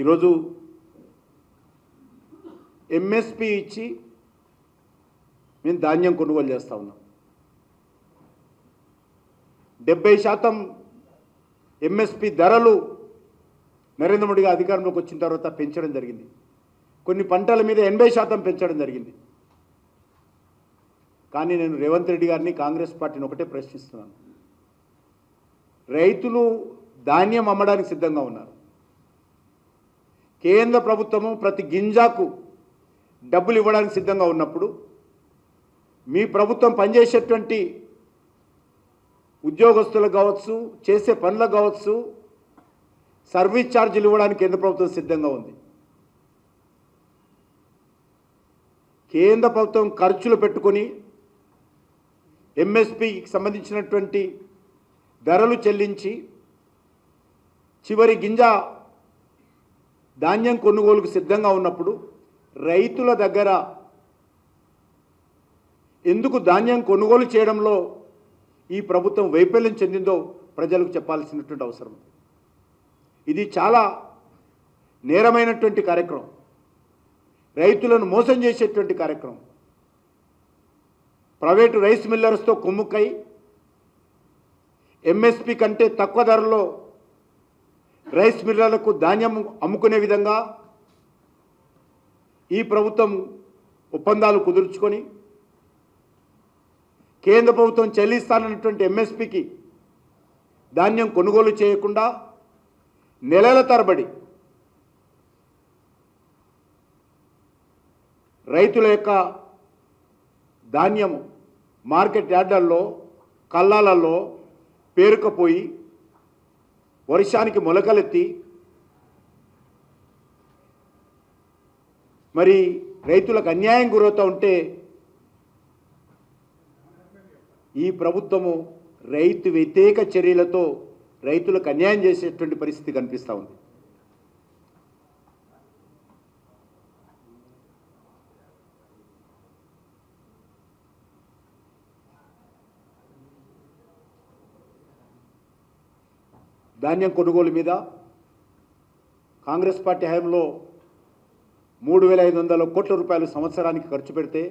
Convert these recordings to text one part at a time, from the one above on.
ఈరోజు ఎంఎస్పి ఇచ్చి మేము ధాన్యం కొనుగోలు చేస్తూ ఉన్నాం. డెబ్బై శాతం ఎంఎస్పి ధరలు నరేంద్ర మోడీ అధికారంలోకి వచ్చిన తర్వాత పెంచడం జరిగింది. కొన్ని పంటల మీద ఎనభై శాతం పెంచడం జరిగింది. కానీ నేను రేవంత్ రెడ్డి గారిని కాంగ్రెస్ పార్టీని ఒకటే ప్రశ్నిస్తున్నాను. రైతులు ధాన్యం అమ్మడానికి సిద్ధంగా ఉన్నారు. కేంద్ర ప్రభుత్వము ప్రతి గింజాకు డబ్బులు ఇవ్వడానికి సిద్ధంగా ఉన్నప్పుడు మీ ప్రభుత్వం పనిచేసేటువంటి ఉద్యోగస్తులకు కావచ్చు చేసే పనులకు కావచ్చు సర్వీస్ ఛార్జీలు ఇవ్వడానికి కేంద్ర ప్రభుత్వం సిద్ధంగా ఉంది. కేంద్ర ప్రభుత్వం ఖర్చులు పెట్టుకొని ఎంఎస్పికి సంబంధించినటువంటి ధరలు చెల్లించి చివరి గింజ ధాన్యం కొనుగోలుకు సిద్ధంగా ఉన్నప్పుడు రైతుల దగ్గర ఎందుకు ధాన్యం కొనుగోలు చేయడంలో ఈ ప్రభుత్వం వైఫల్యం చెందిందో ప్రజలకు చెప్పాల్సినటువంటి అవసరం ఇది చాలా నేరమైనటువంటి కార్యక్రమం. రైతులను మోసం చేసేటువంటి కార్యక్రమం. ప్రైవేటు రైస్ మిల్లర్స్తో కుమ్ముక్కై ఎంఎస్పి కంటే తక్కువ ధరలో రైస్ మిల్లర్లకు ధాన్యం అమ్ముకునే విధంగా ఈ ప్రభుత్వం ఒప్పందాలు కుదుర్చుకొని కేంద్ర ప్రభుత్వం చెల్లిస్తానన్నటువంటి ఎంఎస్పికి ధాన్యం కొనుగోలు చేయకుండా నెలల తరబడి రైతుల యొక్క ధాన్యం మార్కెట్ యార్డర్లో కల్లాలలో పేరుకపోయి వర్షానికి మొలకలెత్తి మరి రైతులకు అన్యాయం గురవుతూ ఉంటే ఈ ప్రభుత్వము రైతు వ్యతిరేక చర్యలతో రైతులకు అన్యాయం చేసేటువంటి పరిస్థితి కనిపిస్తూ ఉంది. ధాన్యం కొనుగోలు మీద కాంగ్రెస్ పార్టీ హయాంలో మూడు వేల ఐదు వందల కోట్ల రూపాయలు సంవత్సరానికి ఖర్చు పెడితే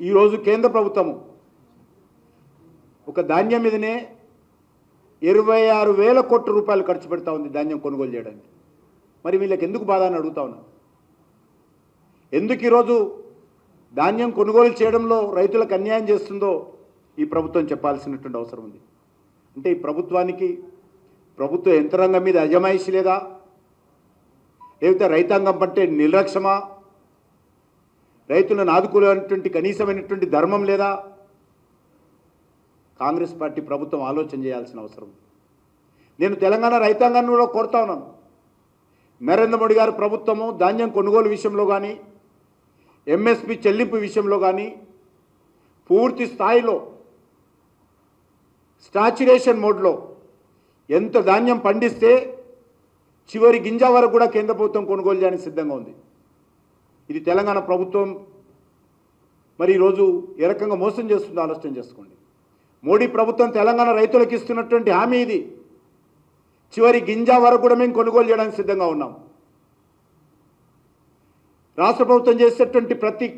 ఈరోజు కేంద్ర ప్రభుత్వము ఒక ధాన్యం మీదనే ఇరవై ఆరు వేల కోట్ల రూపాయలు ఖర్చు పెడతా ఉంది ధాన్యం కొనుగోలు చేయడానికి. మరి వీళ్ళకి ఎందుకు బాధ అని అడుగుతా ఉన్నా? ఎందుకు ఈరోజు ధాన్యం కొనుగోలు చేయడంలో రైతులకు అన్యాయం చేస్తుందో ఈ ప్రభుత్వం చెప్పాల్సినటువంటి అవసరం ఉంది. అంటే ఈ ప్రభుత్వానికి ప్రభుత్వ యంత్రాంగం మీద అజమాయిషి లేదా? లేకపోతే రైతాంగం పట్టే నిర్లక్ష్యమా? రైతులను ఆదుకునేటువంటి కనీసమైనటువంటి ధర్మం లేదా? కాంగ్రెస్ పార్టీ ప్రభుత్వం ఆలోచన చేయాల్సిన అవసరం. నేను తెలంగాణ రైతాంగాన్ని కూడా కోరుతా ఉన్నాను. నరేంద్ర మోడీ గారి ప్రభుత్వము ధాన్యం కొనుగోలు విషయంలో కానీ ఎంఎస్పి చెల్లింపు విషయంలో కానీ పూర్తి స్థాయిలో స్టాచ్యురేషన్ మోడ్లో ఎంత ధాన్యం పండిస్తే చివరి గింజ వరకు కూడా కేంద్ర ప్రభుత్వం కొనుగోలు చేయడానికి సిద్ధంగా ఉంది. ఇది తెలంగాణ ప్రభుత్వం మరి ఈరోజు ఏ రకంగా మోసం చేస్తుందో ఆలోచన చేసుకోండి. మోడీ ప్రభుత్వం తెలంగాణ రైతులకు ఇస్తున్నటువంటి హామీ ఇది. చివరి గింజ వరకు కూడా మేము కొనుగోలు చేయడానికి సిద్ధంగా ఉన్నాం. రాష్ట్ర ప్రభుత్వం చేసేటువంటి ప్రతి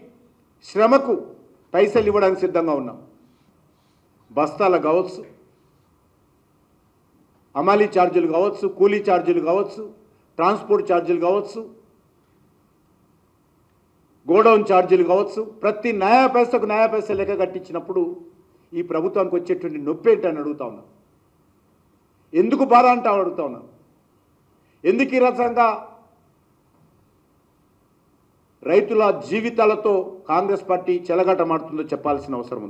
శ్రమకు పైసలు ఇవ్వడానికి సిద్ధంగా ఉన్నాం. బస్తాల కావచ్చు అమాలీ ఛార్జీలు కావచ్చు కూలీ ఛార్జీలు కావచ్చు ట్రాన్స్పోర్ట్ ఛార్జీలు కావచ్చు గోడౌన్ ఛార్జీలు కావచ్చు. ప్రతి న్యాయ పైసకు పైస లెక్క కట్టించినప్పుడు ఈ ప్రభుత్వానికి వచ్చేటువంటి నొప్పి ఏంటని అడుగుతా ఉన్నాం. ఎందుకు బాధ అంటే అడుగుతా ఉన్నాం. ఎందుకు ఈ రకంగా రైతుల జీవితాలతో కాంగ్రెస్ పార్టీ చెలగాటమాడుతుందో చెప్పాల్సిన అవసరం ఉంది.